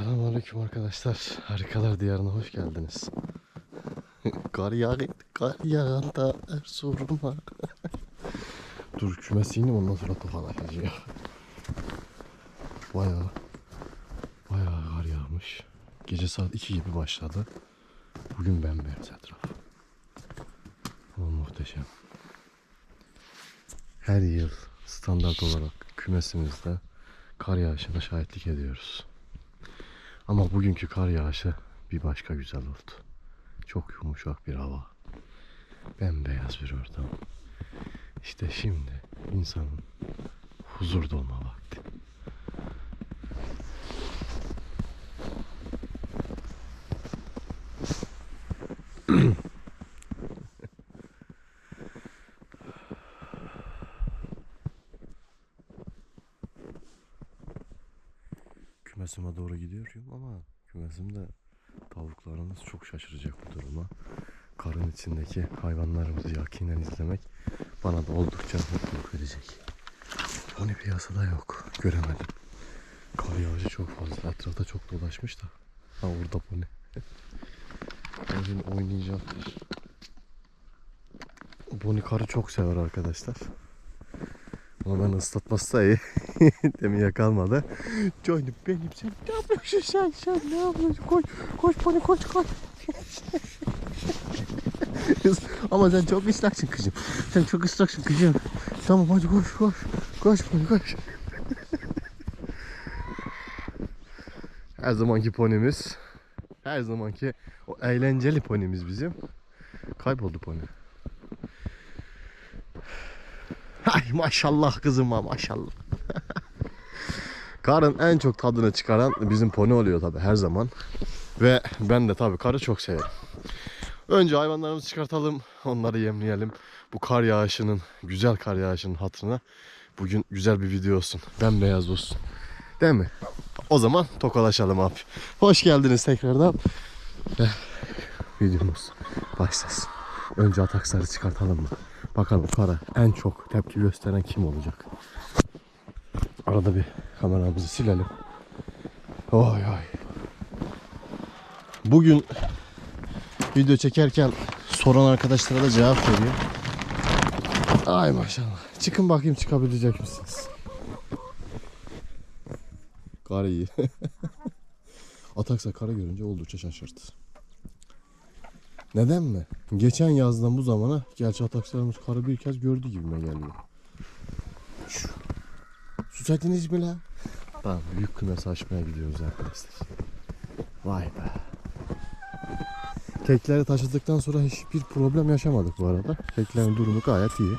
Selamünaleyküm arkadaşlar. Harikalar diyarına hoş geldiniz. kar yağdı, kar yağında Erzurum'a. Dur kümesi ineyim ondan sonra tokalaşacağım. Bayağı, bayağı kar yağmış. Gece saat 2 gibi başladı. Bugün bembeyaz etraf. Ama muhteşem. Her yıl standart olarak kümesimizde kar yağışına şahitlik ediyoruz. Ama bugünkü kar yağışı bir başka güzel oldu. Çok yumuşak bir hava. Bembeyaz bir ortam. İşte şimdi insanın huzur dolma vakti. Kümesime doğru gidiyorum ama kümesimde tavuklarımız çok şaşıracak bu duruma. Karın içindeki hayvanlarımızı yakinen izlemek bana da oldukça mutluluk verecek. Pony piyasada yok. Göremedim. Kar yağışı çok fazla. Etrafta çok dolaşmış da. Ha orada pony. Bugün oynayacağım. Pony karı çok sever arkadaşlar. Ama ben ıslatmazsa iyi. Demin yakalmadı. Canım benim sen ne yapıyorsun sen sen ne yapıyorsun koş koş pony koş koş. Ama sen çok ıslaksın kızım. Sen çok ıslaksın kızım. Tamam hadi koş koş. Koş pony koş. Her zamanki ponimiz. Her zamanki o eğlenceli ponimiz bizim. Kayboldu pony. Ay maşallah kızıma maşallah. Karın en çok tadını çıkaran bizim pony oluyor tabi her zaman. Ve ben de tabi karı çok severim. Önce hayvanlarımızı çıkartalım, onları yemleyelim. Bu kar yağışının, güzel kar yağışının hatırına bugün güzel bir video olsun. Bembeyaz olsun. Değil mi? O zaman tokalaşalım abi. Hoş geldiniz tekrardan. Ve videomuz başlasın. Önce ataksları çıkartalım mı? Bakalım kara en çok tepki gösteren kim olacak? Arada bir kameramızı silelim. Oy oy. Bugün video çekerken soran arkadaşlara da cevap veriyor. Ay maşallah. Çıkın bakayım çıkabilecek misiniz? Kar iyi. Ataksa kara görünce oldukça şaşırdı. Neden mi? Geçen yazdan bu zamana gerçi atakslarımız karı bir kez gördü gibime geliyor. Susadınız mı la? Tamam büyük kümesi açmaya gidiyoruz arkadaşlar. Vay be. Kekleri taşıdıktan sonra hiçbir problem yaşamadık bu arada. Keklerin durumu gayet iyi.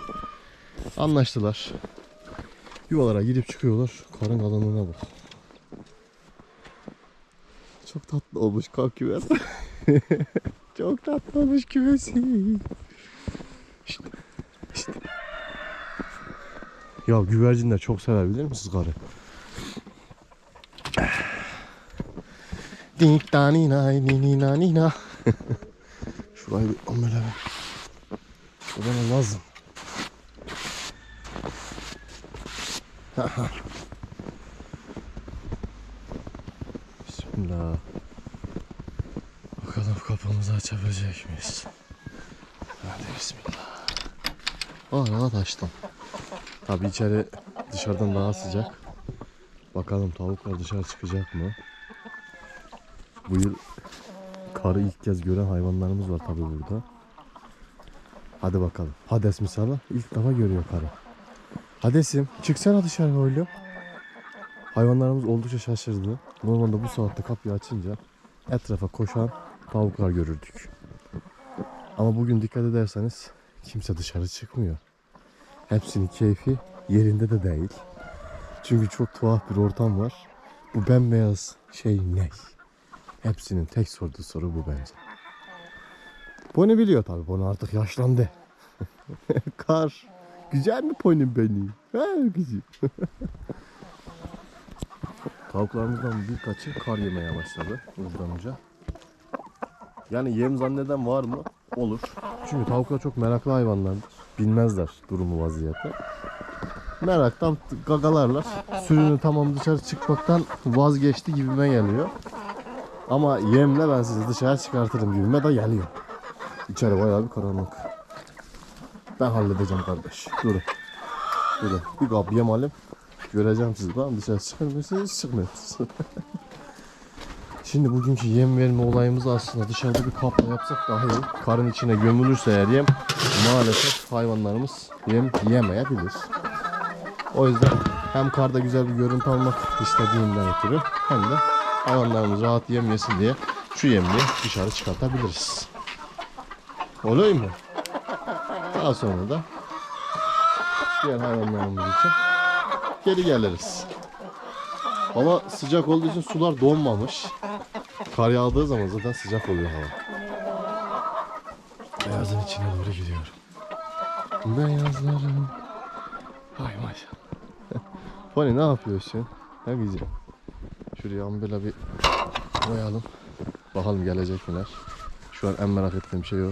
Anlaştılar. Yuvalara girip çıkıyorlar. Karın alanına bak. Çok tatlı olmuş kalk kümes. Çok tatlı olmuş kümesi. İşte, işte. Ya güvercinler çok sever bilir misiniz karı? Dik da ni na ni ni na ni na. Şurayı bir amele bir. Şuradan lazım. Bismillah. Bakalım kapımızı açabilecek miyiz? Hadi bismillah. Açtım. Tabi içeri dışarıdan daha sıcak. Bakalım tavuklar dışarı çıkacak mı? Bu yıl karı ilk kez gören hayvanlarımız var tabi burada. Hadi bakalım. Hades misali ilk defa görüyor karı. Hadesim çıksana dışarı oğlum. Hayvanlarımız oldukça şaşırdı. Normalde bu saatte kapıyı açınca etrafa koşan tavuklar görürdük. Ama bugün dikkat ederseniz kimse dışarı çıkmıyor. Hepsinin keyfi yerinde de değil. Çünkü çok tuhaf bir ortam var. Bu bembeyaz şey ne? Hepsinin tek sorduğu soru bu bence. Pony biliyor tabii. Pony artık yaşlandı. Kar. Güzel mi pony benim? Ha güzel. Tavuklarımızdan birkaçı kar yemeye başladı hızlanınca. Yani yem zanneden var mı? Olur. Çünkü tavuklar çok meraklı hayvanlardır. Bilmezler durumu vaziyeti. meraktan gagalarlar. Sürünün tamam dışarı çıkmaktan vazgeçti gibime geliyor. Ama yemle ben sizi dışarı çıkartırım gibime de geliyor. İçeri bayağı bir karanlık. Ben halledeceğim kardeş. Durun. Durun. Bir kap yem alayım. Göreceğim sizi tamam? Dışarı çıkır mısınız? Çıkmıyorsunuz. Şimdi bugünkü yem verme olayımız aslında dışarıda bir kapla yapsak daha iyi. Karın içine gömülürse eğer yem maalesef hayvanlarımız yem yemeyebilir. O yüzden hem karda güzel bir görüntü almak istediğimden ötürü hem de hayvanlarımız rahat yem yesin diye şu yemliği dışarı çıkartabiliriz. Oluyor mu? Daha sonra da diğer hayvanlarımız için geri geliriz. Hava sıcak olduğu için sular donmamış. Kar yağdığı zaman zaten sıcak oluyor hava. Beyazın içine doğru gidiyorum. Beyazlarım. Hay maşallah. Fani ne yapıyorsun? Ha güzel. Şuraya böyle bir koyalım. Bakalım gelecek miler. Şu an en merak ettiğim şey o.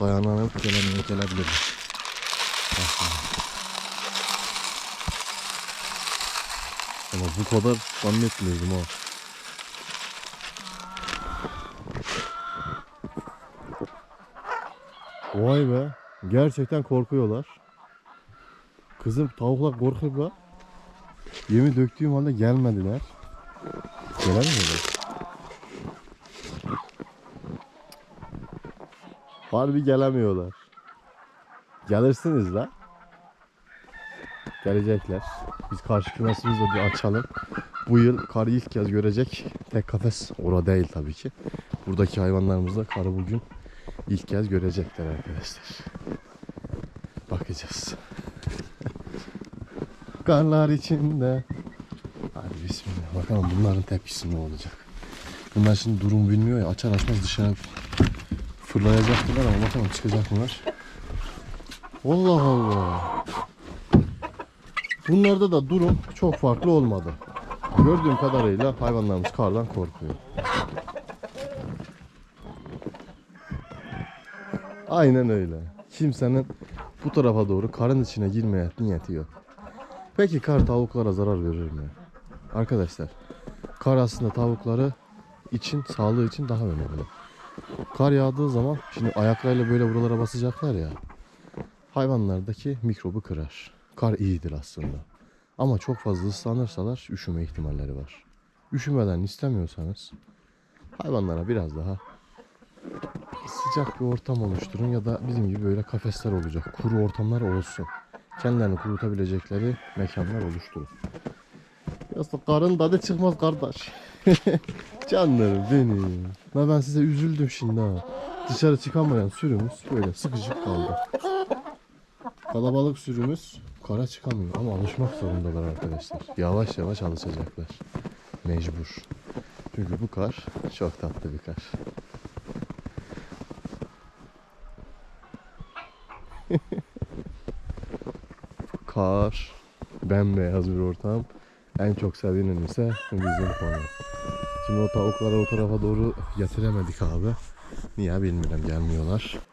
Dayananıp gelemeye gelebilir. Ama bu kadar zannetmiyordum ha. Vay be. Gerçekten korkuyorlar. Kızım tavuklar korkuyor be. Yemi döktüğüm halde gelmediler. Gelemiyorlar. Harbi gelemiyorlar. Gelirsiniz la. Gelecekler. Biz karşı kümesimizi bir açalım. Bu yıl karı ilk kez görecek. Tek kafes orada değil tabii ki. Buradaki hayvanlarımız da karı bugün ilk kez görecekler arkadaşlar. Bakacağız. Karlar içinde. Hadi bismillah. Bakalım bunların tepkisi ne olacak. Bunlar şimdi durum bilmiyor ya. Açar açmaz dışarı fırlayacaklar ama bakalım çıkacak mılar. Allah Allah. Bunlarda da durum çok farklı olmadı. Gördüğüm kadarıyla hayvanlarımız kardan korkuyor. Aynen öyle. Kimsenin bu tarafa doğru karın içine girmeye niyeti yok. Peki kar tavuklara zarar verir mi? Arkadaşlar, kar aslında tavukları için, sağlığı için daha önemli. Kar yağdığı zaman şimdi ayaklarıyla böyle buralara basacaklar ya. Hayvanlardaki mikrobu kırar. Kar iyidir aslında. Ama çok fazla ıslanırsalar üşüme ihtimalleri var. Üşümeden istemiyorsanız hayvanlara biraz daha sıcak bir ortam oluşturun ya da bizim gibi böyle kafesler olacak. Kuru ortamlar olsun. Kendilerini kurutabilecekleri mekanlar oluşturun. Da karın tadı çıkmaz kardeş. Canlarım benim. La ben size üzüldüm şimdi ha. Dışarı çıkamayan sürümüz böyle sıkışık kaldı. Kalabalık sürümüz kara çıkamıyor ama alışmak zorundalar arkadaşlar. Yavaş yavaş alışacaklar. Mecbur. Çünkü bu kar çok tatlı bir kar. Kar, bembeyaz bir ortam. En çok sevdiğim ise bizim konu. Şimdi o tavukları o tarafa doğru getiremedik abi. Niye bilmiyorum gelmiyorlar.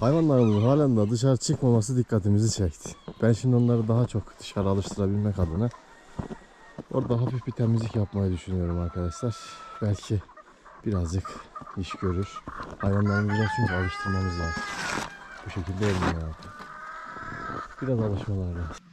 Hayvanlarımızın halen de dışarı çıkmaması dikkatimizi çekti. Ben şimdi onları daha çok dışarı alıştırabilmek adına orada hafif bir temizlik yapmayı düşünüyorum arkadaşlar. Belki birazcık iş görür. Hayvanlarımızı biraz çünkü alıştırmamız lazım. Bu şekilde olmuyor. Biraz alışmalar lazım.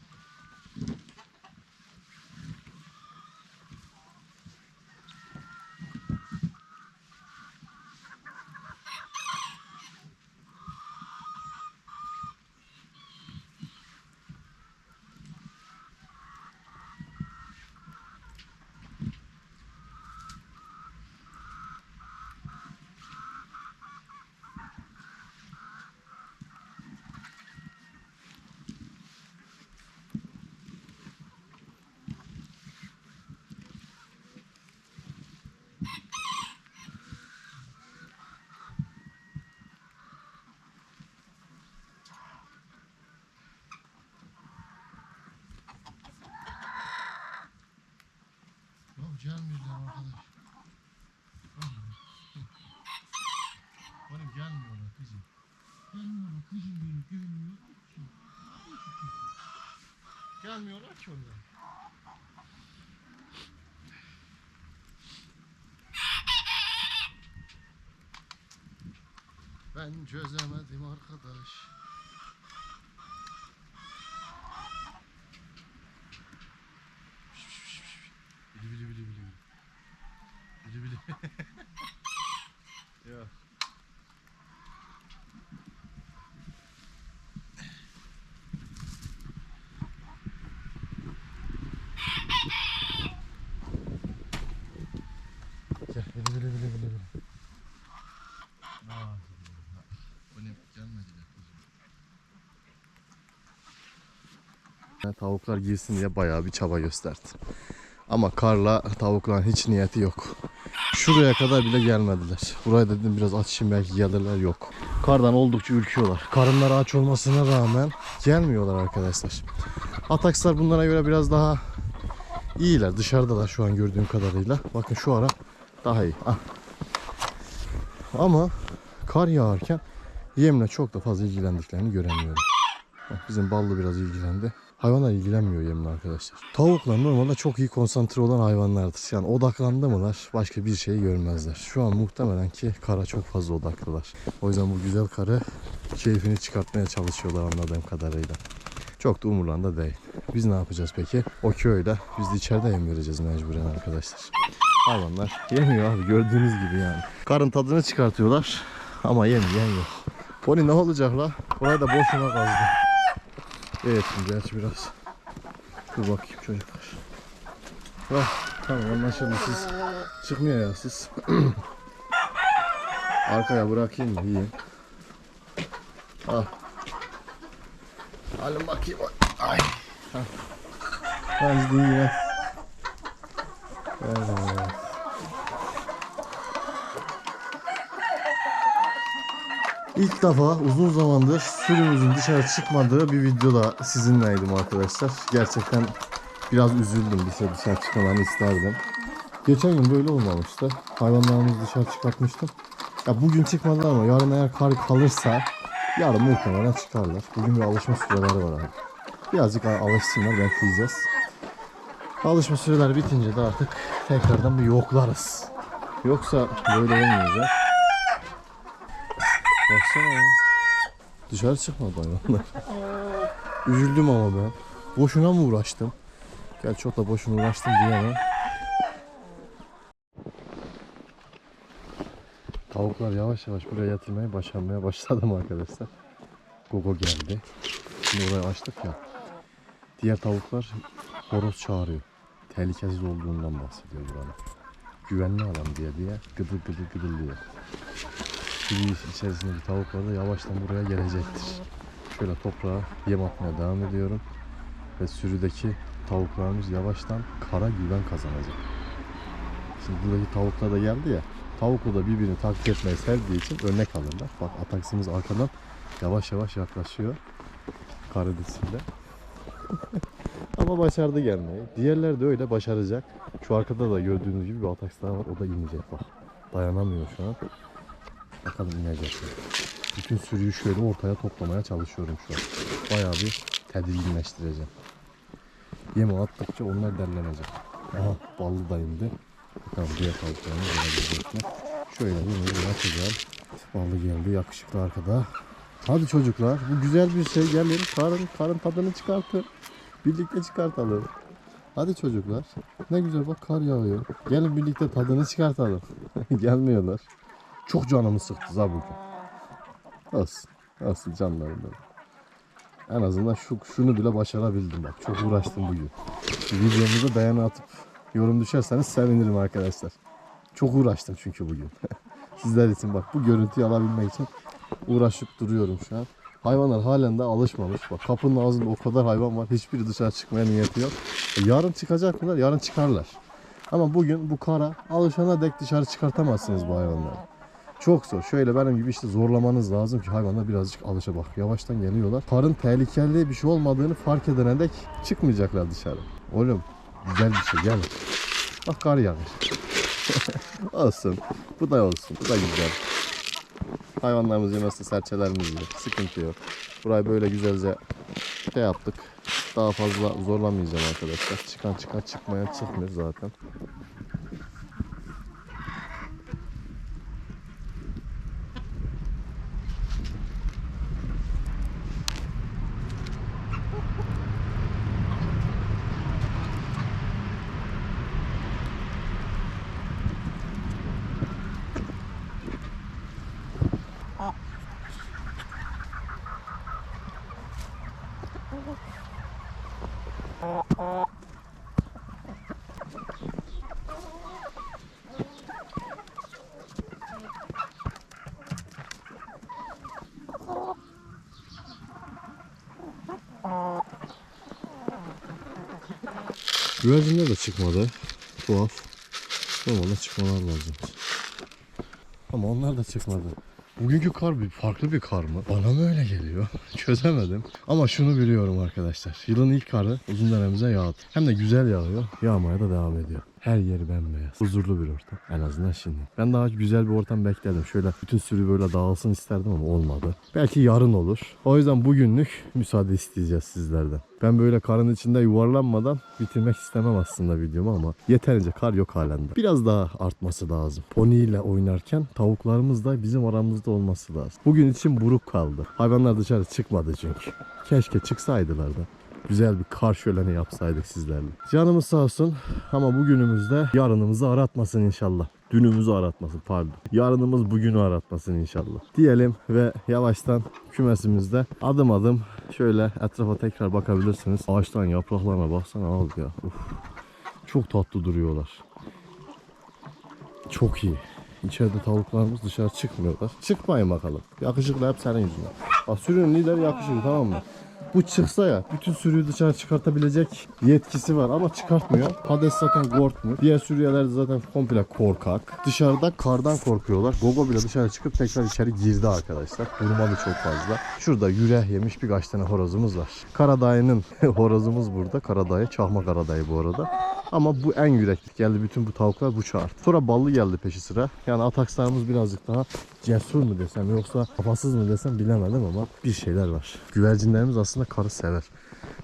Gelmiyorlar arkadaş. Oğlum gelmiyorlar kızım. Gelmiyorlar kızım benim gelmiyor. Gelmiyorlar ki onlar. Ben çözemedim arkadaş. Tavuklar girsin diye bayağı bir çaba gösterdi. Ama karla tavukların hiç niyeti yok. Şuraya kadar bile gelmediler. Buraya dedim biraz açayım belki gelirler yok. Kardan oldukça ürküyorlar. Karınları aç olmasına rağmen gelmiyorlar arkadaşlar. Atakslar bunlara göre biraz daha iyiler. Dışarıdalar şu an gördüğüm kadarıyla. Bakın şu ara daha iyi. Ah. Ama kar yağarken yemle çok da fazla ilgilendiklerini göremiyorum. Bizim ballı biraz ilgilendi. Hayvanlar ilgilenmiyor yemle arkadaşlar. Tavuklar normalde çok iyi konsantre olan hayvanlardır. Yani odaklandı mılar başka bir şey görmezler. Şu an muhtemelen ki kara çok fazla odaklılar. O yüzden bu güzel karı keyfini çıkartmaya çalışıyorlar anladığım kadarıyla. Çok da umurlarında değil. Biz ne yapacağız peki? O köyde biz de içeride yem vereceğiz mecburen arkadaşlar. Hayvanlar yemiyor abi gördüğünüz gibi yani. Karın tadını çıkartıyorlar ama yem yiyen yok. Pony ne olacak la? Orayı da boşuna kazdı. Evet gerçi biraz. Dur bakayım çocuklar. Ah, tamam anlaşıldı siz. Çıkmıyor ya siz. Arkaya bırakayım mı? Yiyin. Ah. Alın bakayım. Ay. Az değil ya. Evet. İlk defa uzun zamandır sürümüzün dışarı çıkmadığı bir videoda sizinleydim arkadaşlar. Gerçekten biraz üzüldüm dışarı dışarı çıkmalarını isterdim. Geçen gün böyle olmamıştı. Hayvanlarımızı dışarı çıkartmıştım. Ya bugün çıkmadılar ama yarın eğer kar kalırsa yarın muhtemelen çıkarlar. Bugün bir alışma süreleri var abi. Birazcık alışsınlar belki yiyeceğiz. Alışma süreleri bitince de artık tekrardan bir yoklarız. Yoksa böyle olmayacak. Baksana ya. Dışarı çıkmadı hayvanlar. Üzüldüm ama ben. Boşuna mı uğraştım? Gel çok da boşuna uğraştım diyemem. Tavuklar yavaş yavaş buraya yatırmaya başarmaya başladım arkadaşlar. Gogo geldi. Şimdi orayı açtık ya. Diğer tavuklar horoz çağırıyor. Tehlikesiz olduğundan bahsediyor buranın. Güvenli alan diye diye gıdı gıdı gıdılıyor. Sürü içerisindeki tavuklar da yavaştan buraya gelecektir. Şöyle toprağa yem atmaya devam ediyorum. Ve sürüdeki tavuklarımız yavaştan kara güven kazanacak. Şimdi buradaki tavuklar da geldi ya. Tavuklu da birbirini takip etmeyi sevdiği için örnek alırlar. Bak ataksımız arkadan yavaş yavaş yaklaşıyor. Karidesiyle. Ama başardı gelmeyi. Diğerleri de öyle başaracak. Şu arkada da gördüğünüz gibi bir ataks daha var. O da inecek bak. Dayanamıyor şu an. Bakalım inecek. Bütün sürüyü şöyle ortaya toplamaya çalışıyorum şu an. Bayağı bir tedirginleştireceğim. Yeme attıkça onlar derlenecek. Aha ballı da indi. Bakalım diğer tavuklarını görebilecek? Şöyle yemeği açacağım. Ballı geldi yakışıklı arkada. Hadi çocuklar bu güzel bir şey gelin karın karın tadını çıkartın. Birlikte çıkartalım. Hadi çocuklar. Ne güzel bak kar yağıyor. Gelin birlikte tadını çıkartalım. Gelmiyorlar. Çok canımı sıktı za bugün. Olsun. Olsun canlarım benim. En azından şu, şunu bile başarabildim bak. Çok uğraştım bugün. Videomuza beğeni atıp yorum düşerseniz sevinirim arkadaşlar. Çok uğraştım çünkü bugün. Sizler için bak bu görüntüyü alabilmek için uğraşıp duruyorum şu an. Hayvanlar halen de alışmamış. Bak kapının ağzında o kadar hayvan var. Hiçbiri dışarı çıkmaya niyeti yok. E, yarın çıkacak mılar? Yarın çıkarlar. Ama bugün bu kara alışana dek dışarı çıkartamazsınız bu hayvanları. Çok zor. Şöyle benim gibi işte zorlamanız lazım ki hayvanlar birazcık alışa bak. Yavaştan geliyorlar. Karın tehlikeli bir şey olmadığını fark edene dek çıkmayacaklar dışarı. Oğlum güzel bir şey gel. Bak kar yağmış. olsun. Bu da olsun. Bu da güzel. Hayvanlarımız yemezse serçelerimiz yiyor. Sıkıntı yok. Burayı böyle güzelce şey yaptık. Daha fazla zorlamayacağım arkadaşlar. Çıkan çıkan çıkmayan çıkmıyor zaten. Güvercinler de çıkmadı. Tuhaf. Normalde çıkmalar lazım. Ama onlar da çıkmadı. Bugünkü kar bir farklı bir kar mı? Bana mı öyle geliyor? Çözemedim. Ama şunu biliyorum arkadaşlar. Yılın ilk karı uzun dönemimize yağdı. Hem de güzel yağıyor. Yağmaya da devam ediyor. Her yeri bembeyaz. Huzurlu bir ortam. En azından şimdi. Ben daha güzel bir ortam bekledim. Şöyle bütün sürü böyle dağılsın isterdim ama olmadı. Belki yarın olur. O yüzden bugünlük müsaade isteyeceğiz sizlerden. Ben böyle karın içinde yuvarlanmadan bitirmek istemem aslında videomu ama yeterince kar yok halen de. Biraz daha artması lazım. Pony ile oynarken tavuklarımız da bizim aramızda olması lazım. Bugün için buruk kaldı. Hayvanlar dışarı çıkmadı çünkü. Keşke çıksaydılar da güzel bir kar şöleni yapsaydık sizlerle. Canımız sağ olsun ama bugünümüzde yarınımızı aratmasın inşallah. Dünümüzü aratmasın pardon. Yarınımız bugünü aratmasın inşallah. Diyelim ve yavaştan kümesimizde adım adım şöyle etrafa tekrar bakabilirsiniz. Ağaçtan yapraklarına baksana abi ya. Uf. Çok tatlı duruyorlar. Çok iyi. İçeride tavuklarımız dışarı çıkmıyorlar. Çıkmayın bakalım. Yakışıklı hep senin yüzünden. Bak sürünün lideri yakışıklı tamam mı? Bu çıksa ya bütün sürüyü dışarı çıkartabilecek yetkisi var ama çıkartmıyor. Hades zaten korkmuyor. Diğer sürüyeler zaten komple korkak. Dışarıda kardan korkuyorlar. Gogo bile dışarı çıkıp tekrar içeri girdi arkadaşlar. Durmadı çok fazla. Şurada yüreh yemiş birkaç tane horozumuz var. Karadayı'nın horozumuz burada. Karadayı, çahma karadayı bu arada. Ama bu en yürekli geldi. Bütün bu tavuklar bu çağırdı. Sonra ballı geldi peşi sıra. Yani atakslarımız birazcık daha cesur mu desem yoksa kafasız mı desem bilemedim ama bir şeyler var. Güvercinlerimiz aslında karı sever.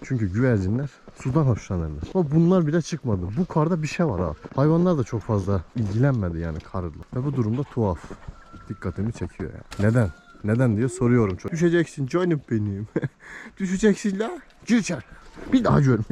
Çünkü güvercinler sudan hoşlanırlar. Ama bunlar bile çıkmadı. Bu karda bir şey var abi. Hayvanlar da çok fazla ilgilenmedi yani karla. Ve bu durumda tuhaf. Dikkatimi çekiyor yani. Neden? Neden diye soruyorum. Çok. Düşeceksin canım benim. Düşeceksin la. Gir içeri. Bir daha görmeyin.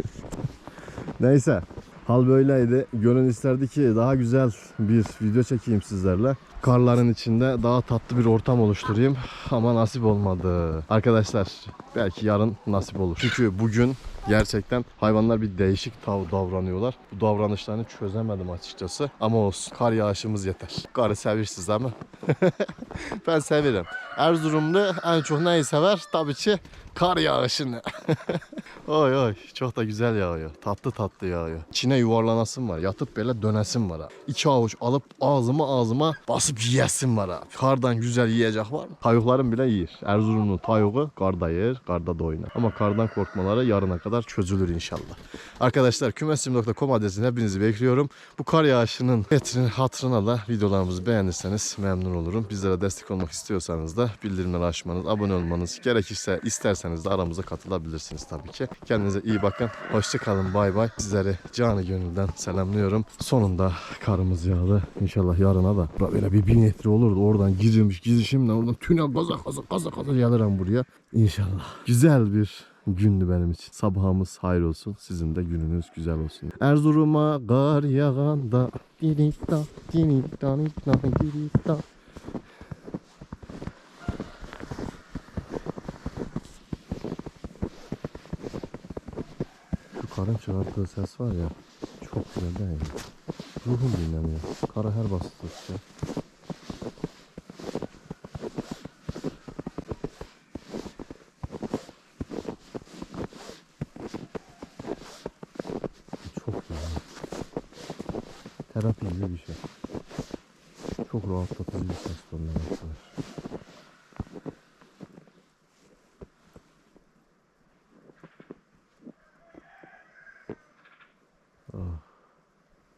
Neyse. Hal böyleydi. Gönül isterdi ki daha güzel bir video çekeyim sizlerle. Karların içinde daha tatlı bir ortam oluşturayım ama nasip olmadı. Arkadaşlar belki yarın nasip olur. Çünkü bugün gerçekten hayvanlar bir değişik tav davranıyorlar. Bu davranışlarını çözemedim açıkçası. Ama olsun. Kar yağışımız yeter. Karı sevirsiniz ama. ben severim. Erzurumlu en çok neyi sever? Tabii ki kar yağışını. Oy oy çok da güzel yağıyor. Tatlı tatlı yağıyor. İçine yuvarlanasım var. Yatıp böyle dönesim var ha. İki avuç alıp ağzıma ağzıma basıp yiyesim var ha. Kardan güzel yiyecek var mı? Tavuklarım bile yiyir. Erzurumlu tavuğu karda yer, karda da oynar. Ama kardan korkmaları yarına kadar çözülür inşallah. Arkadaşlar kümesim.com adresine hepinizi bekliyorum. Bu kar yağışının etrinin hatırına da videolarımızı beğenirseniz memnun olurum. Bizlere destek olmak istiyorsanız da bildirimleri açmanız, abone olmanız, gerekirse isterseniz de aramıza katılabilirsiniz tabii ki. Kendinize iyi bakın. Hoşçakalın. Bay bay. Sizleri canı gönülden selamlıyorum. Sonunda karımız yağdı. İnşallah yarına da böyle bir bin metre olurdu. Oradan gizilmiş gizişimle oradan tünel gaza gaza gaza gaza gelirim buraya. İnşallah. Güzel bir gündü benim için. Sabahımız hayır olsun. Sizin de gününüz güzel olsun. Erzurum'a kar yağanda dirikta dirikta dirikta dirikta Şu karın çıkarttığı ses var ya çok güzel değil mi? Ruhum dinleniyor. Kara her bastıkça. Çok güzel. Terapi gibi bir şey. Çok rahatlatıcı bir ses tonlaması var.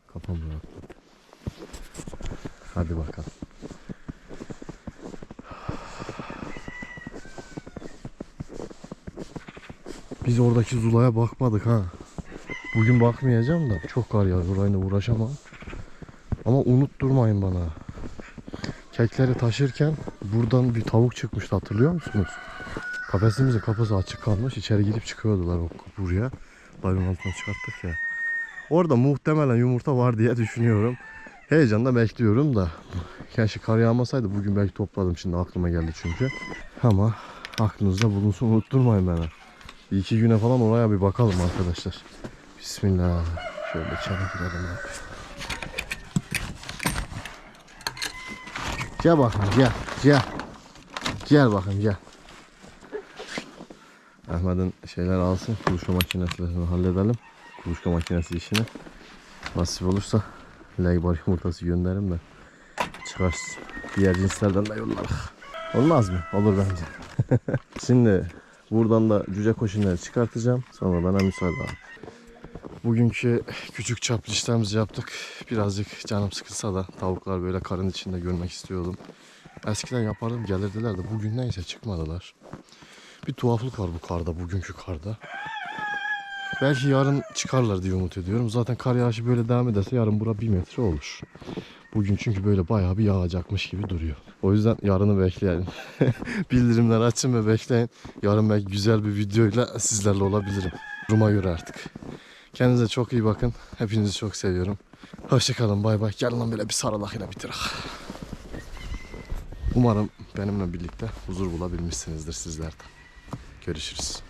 Kafam rahatladı. Hadi bakalım. Biz oradaki zulaya bakmadık ha. Bugün bakmayacağım da çok kar yağıyor. Orayla uğraşamam. Ama unutturmayın bana. Kekleri taşırken buradan bir tavuk çıkmıştı hatırlıyor musunuz? Kafesimizin kapısı açık kalmış. İçeri girip çıkıyordular buraya. Bayron altına çıkarttık ya. Orada muhtemelen yumurta var diye düşünüyorum. Heyecanla bekliyorum da. Keşke kar yağmasaydı bugün belki topladım şimdi aklıma geldi çünkü. Ama aklınızda bulunsun unutturmayın beni. Bir iki güne falan oraya bir bakalım arkadaşlar. Bismillah. Şöyle içeri girelim abi. Gel bakayım gel gel. Gel bakayım gel. Ahmet'in şeyler alsın. Kuluçka makinesiyle halledelim. Kuluçka makinesi işini. Nasip olursa Legbar yumurtası gönderirim de çıkarsın. Diğer cinslerden de yollarız. Olmaz mı? Olur bence. Şimdi buradan da cüce koşunları çıkartacağım. Sonra bana müsaade abi. Bugünkü küçük çaplı işlemimizi yaptık. Birazcık canım sıkılsa da tavuklar böyle karın içinde görmek istiyordum. Eskiden yapardım gelirdiler de bugün neyse çıkmadılar. Bir tuhaflık var bu karda, bugünkü karda. Belki yarın çıkarlar diye umut ediyorum. Zaten kar yağışı böyle devam ederse yarın bura bir metre olur. Bugün çünkü böyle bayağı bir yağacakmış gibi duruyor. O yüzden yarını bekleyelim. Bildirimleri açın ve bekleyin. Yarın belki güzel bir videoyla sizlerle olabilirim. Duruma göre artık. Kendinize çok iyi bakın. Hepinizi çok seviyorum. Hoşçakalın bay bay. Gelin lan böyle bir sarılak yine bitirek. Umarım benimle birlikte huzur bulabilmişsinizdir sizler de. Görüşürüz.